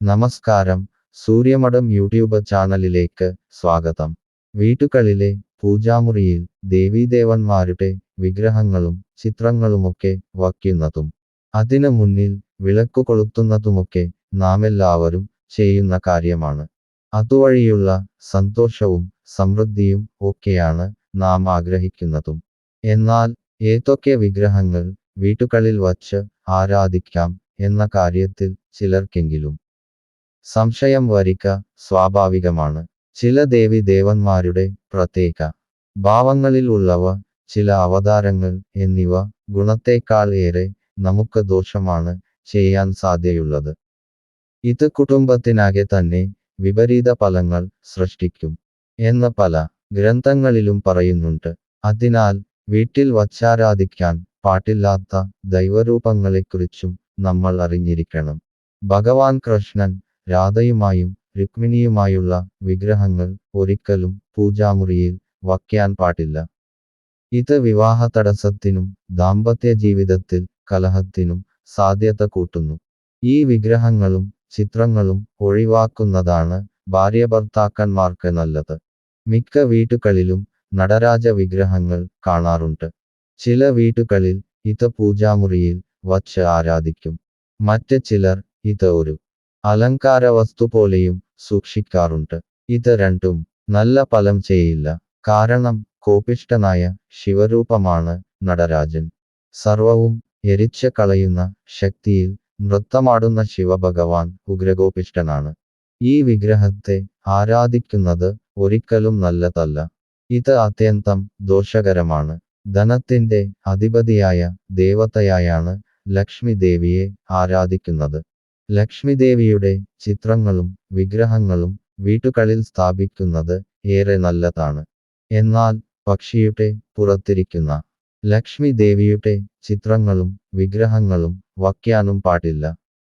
നമസ്കാരം. സൂര്യമഠം യൂട്യൂബ് ചാനലിലേക്ക് സ്വാഗതം. വീട്ടുകളിലെ പൂജാമുറിയിൽ ദേവീദേവന്മാരുടെ വിഗ്രഹങ്ങളും ചിത്രങ്ങളുമൊക്കെ വയ്ക്കുന്നതും അതിനു മുന്നിൽ വിളക്കു കൊളുത്തുന്നതുമൊക്കെ നാമെല്ലാവരും ചെയ്യുന്ന കാര്യമാണ്. അതുവഴിയുള്ള സന്തോഷവും സമൃദ്ധിയും ഒക്കെയാണ് നാം ആഗ്രഹിക്കുന്നതും. എന്നാൽ ഏതൊക്കെ വിഗ്രഹങ്ങൾ വീട്ടുകളിൽ വച്ച് ആരാധിക്കാം എന്ന കാര്യത്തിൽ ചിലർക്കെങ്കിലും സംശയം വരിക സ്വാഭാവികമാണ്. ചില ദേവി ദേവന്മാരുടെ പ്രത്യേക ഭാവങ്ങളിൽ ഉള്ളവ ചില അവതാരങ്ങൾ എന്നിവ ഗുണത്തേക്കാൾ ഏറെ നമുക്ക് ദോഷമാണ് ചെയ്യാൻ സാധ്യതയുള്ളത്. ഇത് കുടുംബത്തിനാകെ തന്നെ വിപരീത ഫലങ്ങൾ സൃഷ്ടിക്കും എന്ന് പല ഗ്രന്ഥങ്ങളിലും പറയുന്നുണ്ട്. അതിനാൽ വീട്ടിൽ വച്ചാരാധിക്കാൻ പാട്ടില്ലാത്ത ദൈവരൂപങ്ങളെക്കുറിച്ചും നമ്മൾ അറിഞ്ഞിരിക്കണം. ഭഗവാൻ കൃഷ്ണൻ രാധയുമായും രുക്മിണിയുമായുള്ള വിഗ്രഹങ്ങൾ ഒരിക്കലും പൂജാമുറിയിൽ വയ്ക്കാൻ പാടില്ല. ഇത് വിവാഹ തടസ്സത്തിനും ദാമ്പത്യ ജീവിതത്തിൽ കലഹത്തിനും സാധ്യത കൂട്ടുന്നു. ഈ വിഗ്രഹങ്ങളും ചിത്രങ്ങളും ഒഴിവാക്കുന്നതാണ് ഭാര്യഭർത്താക്കന്മാർക്ക് നല്ലത്. മിക്ക വീട്ടുകളിലും നടരാജ വിഗ്രഹങ്ങൾ കാണാറുണ്ട്. ചില വീട്ടുകളിൽ ഇത് പൂജാമുറിയിൽ വച്ച് ആരാധിക്കും. മറ്റ് ചിലർ ഇത് ഒരു അലങ്കാര വസ്തു പോലെയും സൂക്ഷിക്കാറുണ്ട്. ഇത് രണ്ടും നല്ല ഫലം ചെയ്യില്ല. കാരണം കോപിഷ്ടനായ ശിവരൂപമാണ് നടരാജൻ. സർവവും എരിച്ച കളയുന്ന ശക്തിയിൽ നൃത്തമാടുന്ന ശിവഭഗവാൻ ഉഗ്രഗോപിഷ്ടനാണ് ഈ വിഗ്രഹത്തെ ആരാധിക്കുന്നത് ഒരിക്കലും നല്ലതല്ല. ഇത് അത്യന്തം ദോഷകരമാണ്. ധനത്തിന്റെ അധിപതിയായ ദേവതയായാണ് ലക്ഷ്മി ദേവിയെ ആരാധിക്കുന്നത്. ലക്ഷ്മി ദേവിയുടെ ചിത്രങ്ങളും വിഗ്രഹങ്ങളും വീട്ടുകളിൽ സ്ഥാപിക്കുന്നത് ഏറെ നല്ലതാണ്. എന്നാൽ പക്ഷിയുടെ പുറത്തിരിക്കുന്ന ലക്ഷ്മി ദേവിയുടെ ചിത്രങ്ങളും വിഗ്രഹങ്ങളും വയ്ക്കാനും പാടില്ല.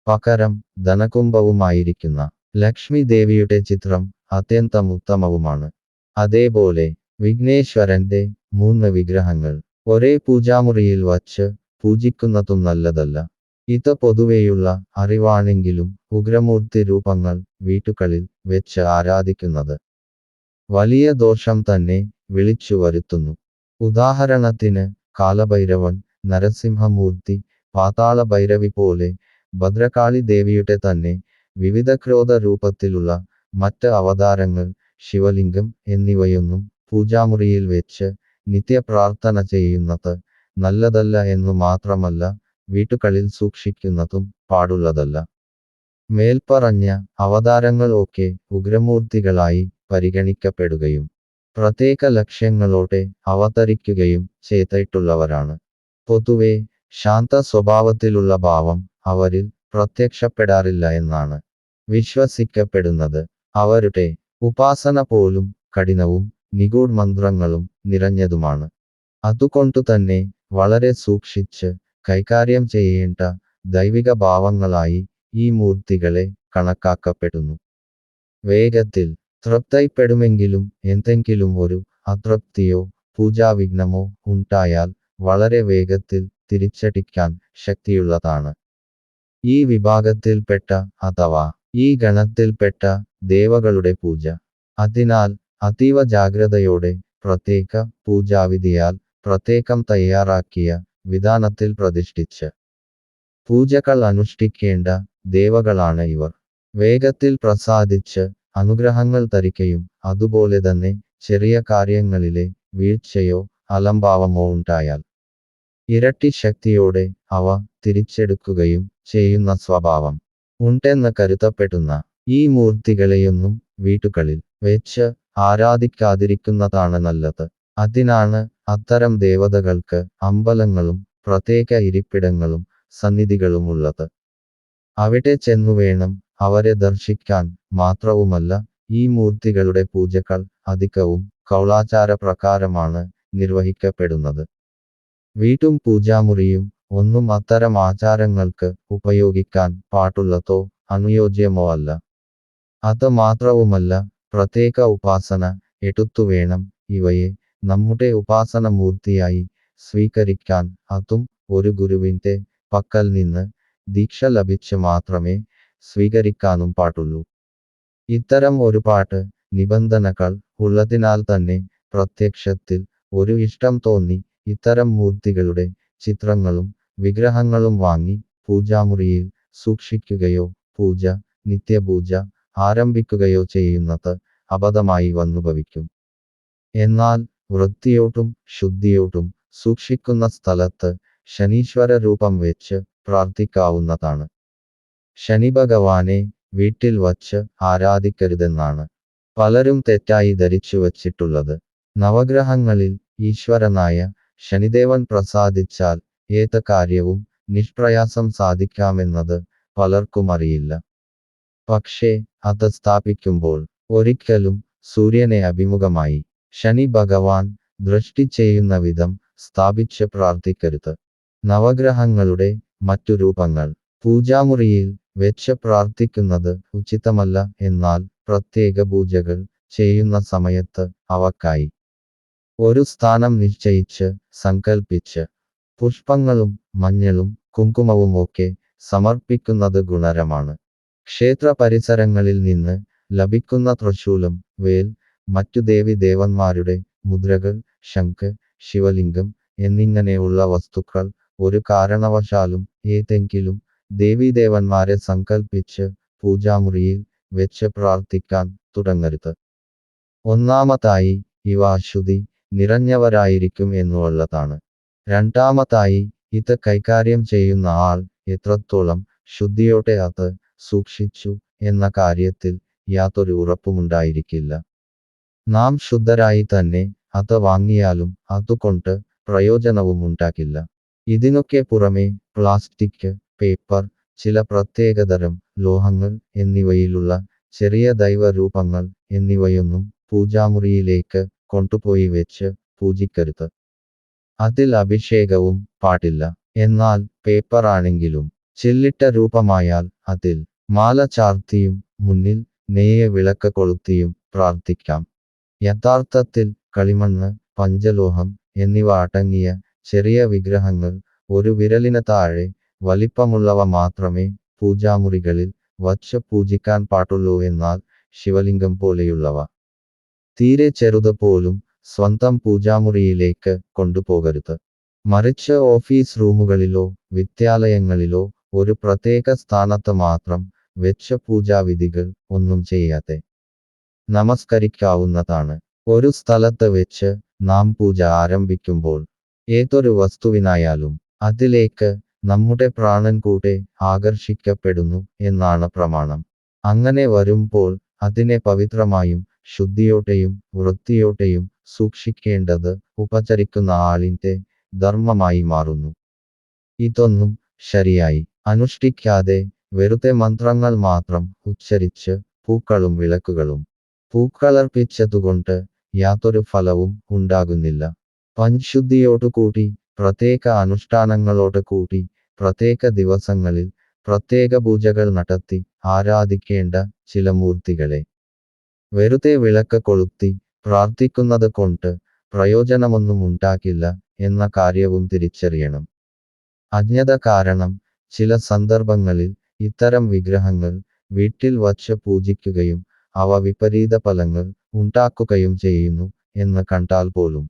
പകരം ധനകുംഭവുമായിരിക്കുന്ന ലക്ഷ്മി ദേവിയുടെ ചിത്രം അത്യന്തം ഉത്തമവുമാണ്. അതേപോലെ വിഘ്നേശ്വരന്റെ മൂന്ന് വിഗ്രഹങ്ങൾ ഒരേ പൂജാമുറിയിൽ വച്ച് പൂജിക്കുന്നതും നല്ലതല്ല. ഇത് പൊതുവെയുള്ള അറിവാണെങ്കിലും ഉഗ്രമൂർത്തി രൂപങ്ങൾ വീട്ടുകളിൽ വെച്ച് ആരാധിക്കുന്നത് വലിയ ദോഷം തന്നെ വിളിച്ചു വരുത്തുന്നു. ഉദാഹരണത്തിന് കാലഭൈരവൻ നരസിംഹമൂർത്തി പാതാള ഭൈരവി പോലെ ഭദ്രകാളി ദേവിയുടെ തന്നെ വിവിധ ക്രോധ രൂപത്തിലുള്ള മറ്റ് അവതാരങ്ങൾ ശിവലിംഗം എന്നിവയൊന്നും പൂജാമുറിയിൽ വെച്ച് നിത്യപ്രാർത്ഥന ചെയ്യുന്നത് നല്ലതല്ല എന്നു മാത്രമല്ല വീട്ടുകളിൽ സൂക്ഷിക്കുന്നതും പാടുള്ളതല്ല. മേൽപ്പറഞ്ഞ അവതാരങ്ങൾ ഒക്കെ ഉഗ്രമൂർത്തികളായി പരിഗണിക്കപ്പെടുകയും പ്രത്യേക ലക്ഷ്യങ്ങളോടെ അവതരിക്കുകയും ചെയ്തിട്ടുള്ളവരാണ്. പൊതുവെ ശാന്ത സ്വഭാവത്തിലുള്ള ഭാവം അവരിൽ പ്രത്യക്ഷപ്പെടാറില്ല എന്നാണ് വിശ്വസിക്കപ്പെടുന്നത്. അവരുടെ ഉപാസന പോലും കഠിനവും നിഗൂഢ മന്ത്രങ്ങളും നിറഞ്ഞതുമാണ്. അതുകൊണ്ടുതന്നെ വളരെ സൂക്ഷിച്ച് കൈകാര്യം ചെയ്യേണ്ട ദൈവിക ഭാവങ്ങളായി ഈ മൂർത്തികളെ കണക്കാക്കപ്പെടുന്നു. വേഗത്തിൽ തൃപ്തിപ്പെടുമെങ്കിലും എന്തെങ്കിലും ഒരു അതൃപ്തിയോ പൂജാവിഘ്നമോ ഉണ്ടായാൽ വളരെ വേഗത്തിൽ തിരിച്ചടിക്കാൻ ശക്തിയുള്ളതാണ്. ഈ വിഭാഗത്തിൽപ്പെട്ട അഥവാ ഈ ഗണത്തിൽപ്പെട്ട ദേവകളുടെ പൂജ. അതിനാൽ അതീവ ജാഗ്രതയോടെ പ്രത്യേക പൂജാവിധിയാൽ പ്രത്യേകം തയ്യാറാക്കിയ വിധാനത്തിൽ പ്രതിഷ്ഠിച്ച് പൂജകൾ അനുഷ്ഠിക്കേണ്ട ദേവകളാണ് ഇവർ. വേഗത്തിൽ പ്രസാദിച്ച് അനുഗ്രഹങ്ങൾ തരികയും അതുപോലെ തന്നെ ചെറിയ കാര്യങ്ങളിലെ വീഴ്ചയോ അലംഭാവമോ ഉണ്ടായാൽ ഇരട്ടി ശക്തിയോടെ അവ തിരിച്ചെടുക്കുകയും ചെയ്യുന്ന സ്വഭാവം ഉണ്ടെന്ന് കരുതപ്പെടുന്ന ഈ മൂർത്തികളെയൊന്നും വീട്ടുകളിൽ വെച്ച് ആരാധിക്കാതിരിക്കുന്നതാണ് നല്ലത്. അതിനാണ് അത്തരം ദേവതകൾക്ക് അമ്പലങ്ങളും പ്രത്യേക ഇരിപ്പിടങ്ങളും സന്നിധികളുമുള്ളത്. അവിടെ ചെന്നുവേണം അവരെ ദർശിക്കാൻ മാത്രവുമല്ല ഈ മൂർത്തികളുടെ പൂജകൾ അധികവും കൗളാചാര പ്രകാരമാണ് നിർവഹിക്കപ്പെടുന്നത്. വീട്ടും പൂജാമുറിയും ഒന്നും അത്തരം ആചാരങ്ങൾക്ക് ഉപയോഗിക്കാൻ പാടുള്ളതോ അനുയോജ്യമോ അല്ല. അത് മാത്രവുമല്ല പ്രത്യേക ഉപാസന എടുത്തുവേണം ഇവയെ നമ്മുടെ ഉപാസന മൂർത്തിയായി സ്വീകരിക്കാൻ അതും ഒരു ഗുരുവിന്റെ പക്കൽ നിന്ന് ദീക്ഷ ലഭിച്ച് മാത്രമേ സ്വീകരിക്കാനും പാടുള്ളൂ. ഇത്തരം ഒരു പാട്ട് നിബന്ധനകൾ ഉള്ളതിനാൽ തന്നെ പ്രത്യക്ഷത്തിൽ ഒരു ഇഷ്ടം തോന്നി ഇത്തരം മൂർത്തികളുടെ ചിത്രങ്ങളും വിഗ്രഹങ്ങളും വാങ്ങി പൂജാമുറിയിൽ സൂക്ഷിക്കുകയോ പൂജ നിത്യപൂജ ആരംഭിക്കുകയോ ചെയ്യുന്നത് അബദ്ധമായി വന്നുഭവിക്കും. എന്നാൽ വൃത്തിയോട്ടും ശുദ്ധിയോട്ടും സൂക്ഷിക്കുന്ന സ്ഥലത്ത് ശനീശ്വര രൂപം വെച്ച് പ്രാർത്ഥിക്കാവുന്നതാണ്. ശനി ഭഗവാനെ വീട്ടിൽ വച്ച് ആരാധിക്കരുതെന്നാണ് പലരും തെറ്റായി ധരിച്ചു വച്ചിട്ടുള്ളത്. നവഗ്രഹങ്ങളിൽ ഈശ്വരനായ ശനിദേവൻ പ്രസാദിച്ചാൽ ഏത് കാര്യവും നിഷ്പ്രയാസം സാധിക്കാമെന്നത് പലർക്കും അറിയില്ല. പക്ഷേ അത് സ്ഥാപിക്കുമ്പോൾ ഒരിക്കലും സൂര്യനെ അഭിമുഖമായി ശനി ഭഗവാൻ ദൃഷ്ടി ചെയ്യുന്ന വിധം സ്ഥാപിച്ച് പ്രാർത്ഥിക്കരുത്. നവഗ്രഹങ്ങളുടെ മറ്റു രൂപങ്ങൾ. പൂജാമുറിയിൽ വെച്ച് പ്രാർത്ഥിക്കുന്നത് ഉചിതമല്ല എന്നാൽ പ്രത്യേക പൂജകൾ ചെയ്യുന്ന സമയത്ത് അവക്കായി. ഒരു സ്ഥാനം നിശ്ചയിച്ച് സങ്കൽപ്പിച്ച് പുഷ്പങ്ങളും മഞ്ഞളും കുങ്കുമവും ഒക്കെ സമർപ്പിക്കുന്നത് ഗുണരമാണ് ക്ഷേത്ര പരിസരങ്ങളിൽ നിന്ന് ലഭിക്കുന്ന തൃശൂലം വേൽ മറ്റു ദേവി ദേവന്മാരുടെ മുദ്രകൾ ശംഖ് ശിവലിംഗം എന്നിങ്ങനെയുള്ള വസ്തുക്കൾ ഒരു കാരണവശാലും ഏതെങ്കിലും ദേവീദേവന്മാരെ സങ്കൽപ്പിച്ച് പൂജാമുറിയിൽ വെച്ച് പ്രാർത്ഥിക്കാൻ തുടങ്ങരുത്. ഒന്നാമതായി ഇവ അശുദ്ധി നിറഞ്ഞവരായിരിക്കും എന്നുള്ളതാണ്. രണ്ടാമതായി ഇത് കൈകാര്യം ചെയ്യുന്ന ആൾ എത്രത്തോളം ശുദ്ധിയോടെ അത് സൂക്ഷിച്ചു എന്ന കാര്യത്തിൽ യാതൊരു ഉറപ്പുമുണ്ടായിരിക്കില്ല. നാം ശുദ്ധരായി തന്നെ അത് വാങ്ങിയാലും അതുകൊണ്ട് പ്രയോജനവും ഉണ്ടാകില്ല. ഇതിനൊക്കെ പുറമെ പ്ലാസ്റ്റിക് പേപ്പർ ചില പ്രത്യേകതരം ലോഹങ്ങൾ എന്നിവയിലുള്ള ചെറിയ ദൈവരൂപങ്ങൾ എന്നിവയൊന്നും പൂജാമുറിയിലേക്ക് കൊണ്ടുപോയി വെച്ച് പൂജിക്കരുത്. അതിൽ അഭിഷേകവും പാടില്ല. എന്നാൽ പേപ്പർ ആണെങ്കിലും ചില്ലിട്ട രൂപമായാൽ അതിൽ മാല ചാർത്തിയും മുന്നിൽ നെയ്യ വിളക്ക് കൊളുത്തിയും പ്രാർത്ഥിക്കാം. യഥാർത്ഥത്തിൽ കളിമണ്ണ് പഞ്ചലോഹം എന്നിവ അടങ്ങിയ ചെറിയ വിഗ്രഹങ്ങൾ ഒരു വിരലിന് താഴെ വലിപ്പമുള്ളവ മാത്രമേ പൂജാമുറികളിൽ വച്ച് പൂജിക്കാൻ പാടുള്ളൂ എന്നാൽ ശിവലിംഗം പോലെയുള്ളവ. തീരെ ചെറുത് പോലും സ്വന്തം പൂജാമുറിയിലേക്ക് കൊണ്ടുപോകരുത്. മറിച്ച് ഓഫീസ് റൂമുകളിലോ വിദ്യാലയങ്ങളിലോ ഒരു പ്രത്യേക സ്ഥാനത്ത് മാത്രം വെച്ച പൂജാവിധികൾ ഒന്നും ചെയ്യാതെ നമസ്കരിക്കാവുന്നതാണ്. ഒരു സ്ഥലത്ത് വെച്ച് നാം പൂജ ആരംഭിക്കുമ്പോൾ ഏതൊരു വസ്തുവിനായാലും അതിലേക്ക് നമ്മുടെ പ്രാണൻ കൂടെ ആകർഷിക്കപ്പെടുന്നു എന്നാണ് പ്രമാണം. അങ്ങനെ വരുമ്പോൾ അതിനെ പവിത്രമായും ശുദ്ധിയോടെയും വൃത്തിയോടെയും സൂക്ഷിക്കേണ്ടത് ഉപചരിക്കുന്ന ആളിന്റെ ധർമ്മമായി മാറുന്നു. ഇതൊന്നും ശരിയായി അനുഷ്ഠിക്കാതെ വെറുതെ മന്ത്രങ്ങൾ മാത്രം ഉച്ചരിച്ച് പൂക്കളും വിളക്കുകളും പൂക്കളർപ്പിച്ചതുകൊണ്ട് യാതൊരു ഫലവും ഉണ്ടാകുന്നില്ല. പഞ്ചുദ്ധിയോടുകൂടി പ്രത്യേക അനുഷ്ഠാനങ്ങളോട് കൂടി പ്രത്യേക ദിവസങ്ങളിൽ പ്രത്യേക പൂജകൾ നടത്തി ആരാധിക്കേണ്ട ചില മൂർത്തികളെ വെറുതെ വിളക്ക് കൊളുത്തി പ്രാർത്ഥിക്കുന്നത് കൊണ്ട് പ്രയോജനമൊന്നും ഉണ്ടാകില്ല എന്ന കാര്യവും തിരിച്ചറിയണം. അജ്ഞത കാരണം ചില സന്ദർഭങ്ങളിൽ ഇത്തരം വിഗ്രഹങ്ങൾ വീട്ടിൽ വച്ച് പൂജിക്കുകയും അവ വിപരീത ഫലങ്ങൾ ഉണ്ടാക്കുകയും ചെയ്യുന്നു എന്ന് കണ്ടാൽ പോലും.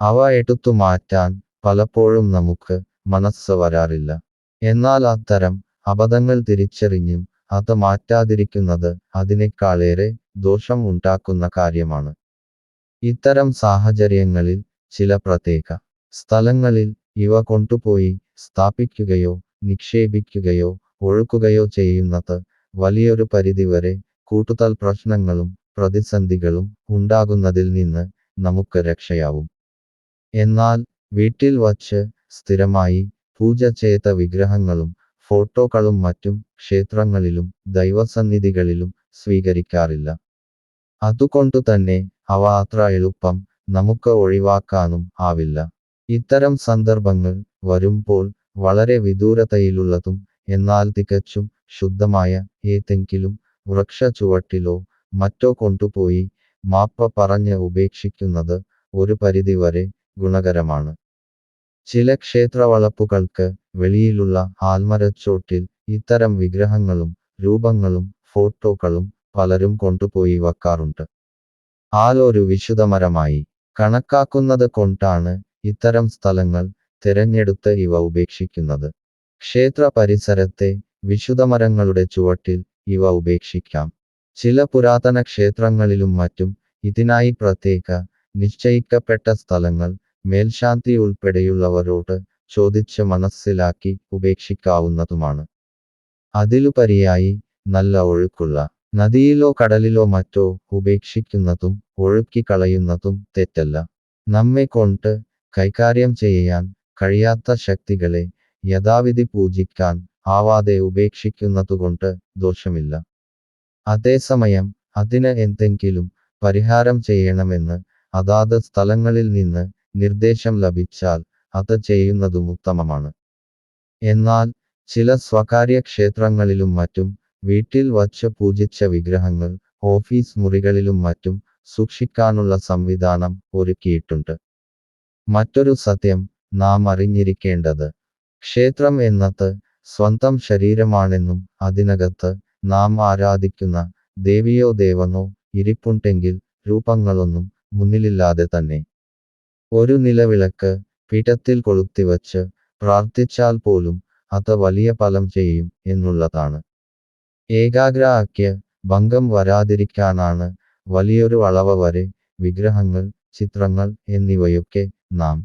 അവ എടുത്തു മാറ്റാൻ പലപ്പോഴും നമുക്ക് മനസ്സ് വരാറില്ല. എന്നാൽ അത്തരം അബദ്ധങ്ങൾ തിരിച്ചറിഞ്ഞും അത് മാറ്റാതിരിക്കുന്നത് അതിനേക്കാളേറെ ദോഷം ഉണ്ടാക്കുന്ന കാര്യമാണ്. ഇത്തരം സാഹചര്യങ്ങളിൽ ചില പ്രത്യേക സ്ഥലങ്ങളിൽ ഇവ കൊണ്ടുപോയി സ്ഥാപിക്കുകയോ നിക്ഷേപിക്കുകയോ ഒഴുക്കുകയോ ചെയ്യുന്നത് വലിയൊരു പരിധിവരെ കൂടുതൽ പ്രശ്നങ്ങളും പ്രതിസന്ധികളും ഉണ്ടാകുന്നതിൽ നിന്ന് നമുക്ക് രക്ഷയാവും. എന്നാൽ വീട്ടിൽ വച്ച് സ്ഥിരമായി പൂജ ചെയ്ത വിഗ്രഹങ്ങളും ഫോട്ടോകളും മറ്റും ക്ഷേത്രങ്ങളിലും ദൈവസന്നിധികളിലും സ്വീകരിക്കാറില്ല. അതുകൊണ്ടു തന്നെ അവ അത്ര എളുപ്പം നമുക്ക് ഒഴിവാക്കാനും ആവില്ല. ഇത്തരം സന്ദർഭങ്ങൾ വരുമ്പോൾ വളരെ വിദൂരതയിലുള്ളതും എന്നാൽ തികച്ചും ശുദ്ധമായ ഏതെങ്കിലും വൃക്ഷ ചുവട്ടിലോ മറ്റോ കൊണ്ടുപോയി മാപ്പ പറഞ്ഞ് ഉപേക്ഷിക്കുന്നത് ഒരു പരിധിവരെ ഗുണകരമാണ്. ചില ക്ഷേത്രവളപ്പുകൾക്ക് വെളിയിലുള്ള ആൽമരച്ചോട്ടിൽ ഇത്തരം വിഗ്രഹങ്ങളും രൂപങ്ങളും ഫോട്ടോകളും പലരും കൊണ്ടുപോയി വയ്ക്കാറുണ്ട്. ആലൊരു വിശുദ്ധമരമായി കണക്കാക്കുന്നത് കൊണ്ടാണ് ഇത്തരം സ്ഥലങ്ങൾ തിരഞ്ഞെടുത്ത് ഇവ ഉപേക്ഷിക്കുന്നത്. ക്ഷേത്ര പരിസരത്തെ വിശുദ്ധമരങ്ങളുടെ ചുവട്ടിൽ ഇവ ഉപേക്ഷിക്കാം. ചില പുരാതന ക്ഷേത്രങ്ങളിലും മറ്റും ഇതിനായി പ്രത്യേക നിശ്ചയിക്കപ്പെട്ട സ്ഥലങ്ങൾ മേൽശാന്തി ഉൾപ്പെടെയുള്ളവരോട് ചോദിച്ച് മനസ്സിലാക്കി ഉപേക്ഷിക്കാവുന്നതുമാണ്. അതിലുപരിയായി നല്ല ഒഴുക്കുള്ള നദിയിലോ കടലിലോ മറ്റോ ഉപേക്ഷിക്കുന്നതും ഒഴുക്കിക്കളയുന്നതും തെറ്റല്ല. നമ്മെ കൊണ്ട് കൈകാര്യം ചെയ്യാൻ കഴിയാത്ത ശക്തികളെ യഥാവിധി പൂജിക്കാൻ ആവാതെ ഉപേക്ഷിക്കുന്നതുകൊണ്ട് ദോഷമില്ല. അതേസമയം അതിന് എന്തെങ്കിലും പരിഹാരം ചെയ്യണമെന്ന് അതാത് സ്ഥലങ്ങളിൽ നിന്ന് നിർദ്ദേശം ലഭിച്ചാൽ അത് ചെയ്യുന്നതും ഉത്തമമാണ്. എന്നാൽ ചില സ്വകാര്യ ക്ഷേത്രങ്ങളിലും മറ്റും വീട്ടിൽ വച്ച് പൂജിച്ച വിഗ്രഹങ്ങൾ ഓഫീസ് മുറികളിലും മറ്റും സൂക്ഷിക്കാനുള്ള സംവിധാനം ഒരുക്കിയിട്ടുണ്ട്. മറ്റൊരു സത്യം നാം അറിഞ്ഞിരിക്കേണ്ടത് ക്ഷേത്രം എന്നത് സ്വന്തം ശരീരമാണെന്നും അതിനകത്ത് നാം ആരാധിക്കുന്ന ദേവിയോ ദേവനോ ഇരിപ്പുണ്ടെങ്കിൽ രൂപങ്ങളൊന്നും മുന്നിലില്ലാതെ തന്നെ. ഒരു നിലവിളക്ക് പീഠത്തിൽ കൊളുത്തിവച്ച് പ്രാർത്ഥിച്ചാൽ പോലും അത് വലിയ ഫലം ചെയ്യും എന്നുള്ളതാണ്. ഏകാഗ്രാഖ്യ ഭംഗം വരാതിരിക്കാനാണ് വലിയൊരു അളവ് വരെ വിഗ്രഹങ്ങൾ ചിത്രങ്ങൾ എന്നിവയൊക്കെ നാം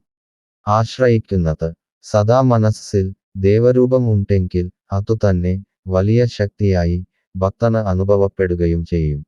ആശ്രയിക്കുന്നത്. സദാ മനസ്സിൽ ദേവരൂപം ഉണ്ടെങ്കിൽ അതുതന്നെ വലിയ ശക്തിയായി ഭക്തന് അനുഭവപ്പെടുകയും ചെയ്യും.